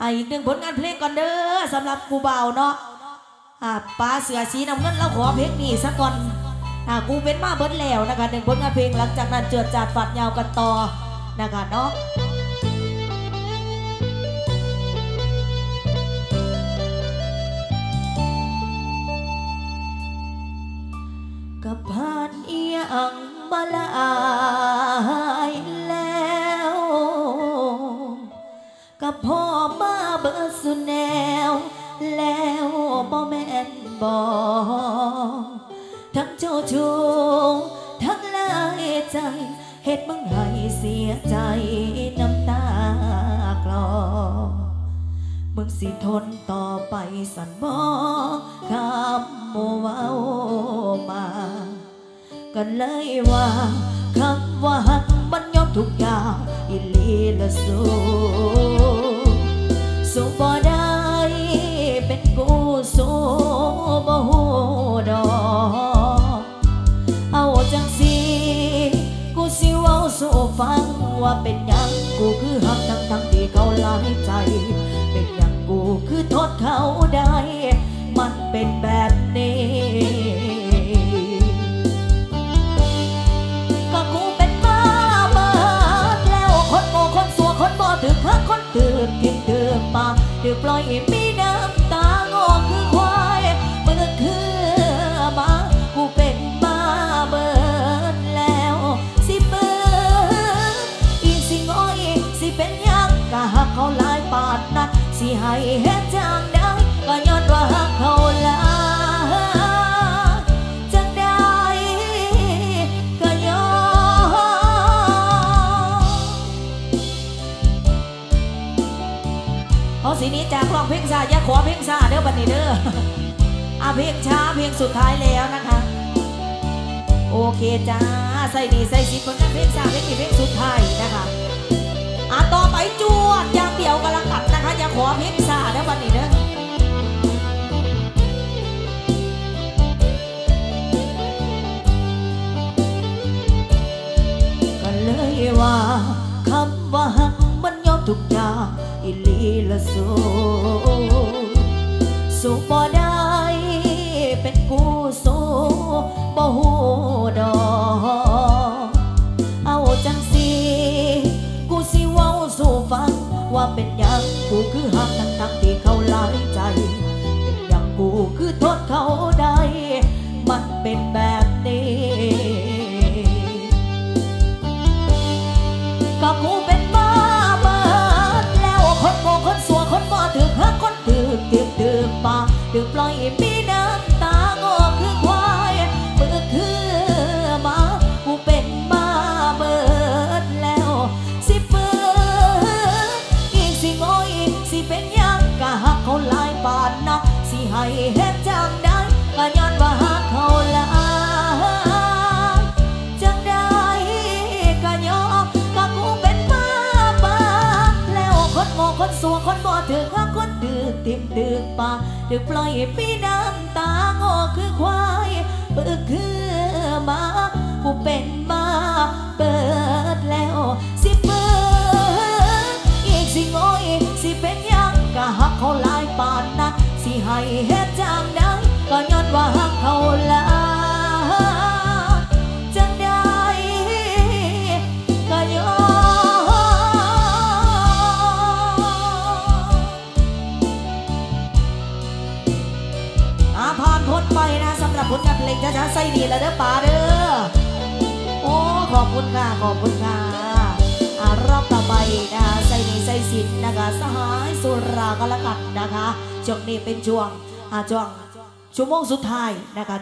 อ่าอีกหนึ่งผลงานเพลงก่อนเด้อสำหรับกูเบาเนาะอ่าปลาเสือสีน้ำเงินเราขอเพลงนี้สักก่อนอ่ากูเป็นมาเบิดแล้วนะคะหนึ่งผลงานเพลงหลังจากนั้นเจือดจาดฝัดยาวกันต่อนะคะเนาะกับผานเอียงมาลา พ่อมาเบิดสุแนว แล้วบ่แม่นบ่ทั้งเจ้าชู้ทั้งลายใจเฮ็ดมึงให้เสียใจน้ำตากลอมึงสิทนต่อไปสันบ่คำโมเว้ามาก็เลยว่าคำว่าหักมันยอมทุกอย่างอิลีละสู้สู้ ว่าเป็นยังกูคือหักทั้งทั้งที่เขาหลายใจ เป็นยังกูคือโทษเขาได้ มันเป็นแบบนี้ ก็กูเป็นบ้าเบิดแล้วคนโง่คนสัวคนบ่ถือคักคนตื่นทิ้งถือปาถือปล่อยมีน้ำ สิให้เฮ็ดจังได้ก็ย้อนว่าหักเขาหลายจังได้ก็ย้อนเอาสีนี้จากร้องเพลงซาอย่าขอเพลงซาเด้อบัดนี้เด้ออาเพลงช้าเพลงสุดท้ายแล้วนะคะ โอเคจ้าใส่นี่ใส่สิบคนนั้นเพลงซาเพลงนี้เพลงสุดท้ายนะคะอะต่อไปจวด ละสูสู้บ่ได้เป็นกูสูบ่หูดอก เอาจังสีกูสิเว้าสู่ฟัง ว่าเป็นหยังกูคือหักทั้งทั้งที่เขาหลายใจ ดึกปล่อยมีน้ำตาโง่คือควายเมือคือมากูเป็นบ้าเบิดแล้ว สิเบิดอีกสิงอยสิเป็นยังกะหักเขาลายปานนะสิให้เห็ด ติมดื้อปากถือปล่อยให้พี่น้ำตาโง่คือควายปึกคือมากูเป็นมาเปิดแล้ว สิเปิดอีกสิโง่อีกสิเป็นยังกะหักเขาลายปานนะสิให้เฮ็ดจังได้ก็ย้อนว่าหักเขาลาย นพ้นะสำหรับผลงานเพลงช้าๆใส่ดีแล้วเด้อป่าเด้อโอ้ขอบคุณค่ะขอบคุณค่ะรอบต่อไปนะคะใส่ดีใส่สินนะคะสหายสุราก็แล้วกันนะคะช่วงนี้เป็นช่วงช่วงชั่วโมงสุดท้ายนะคะ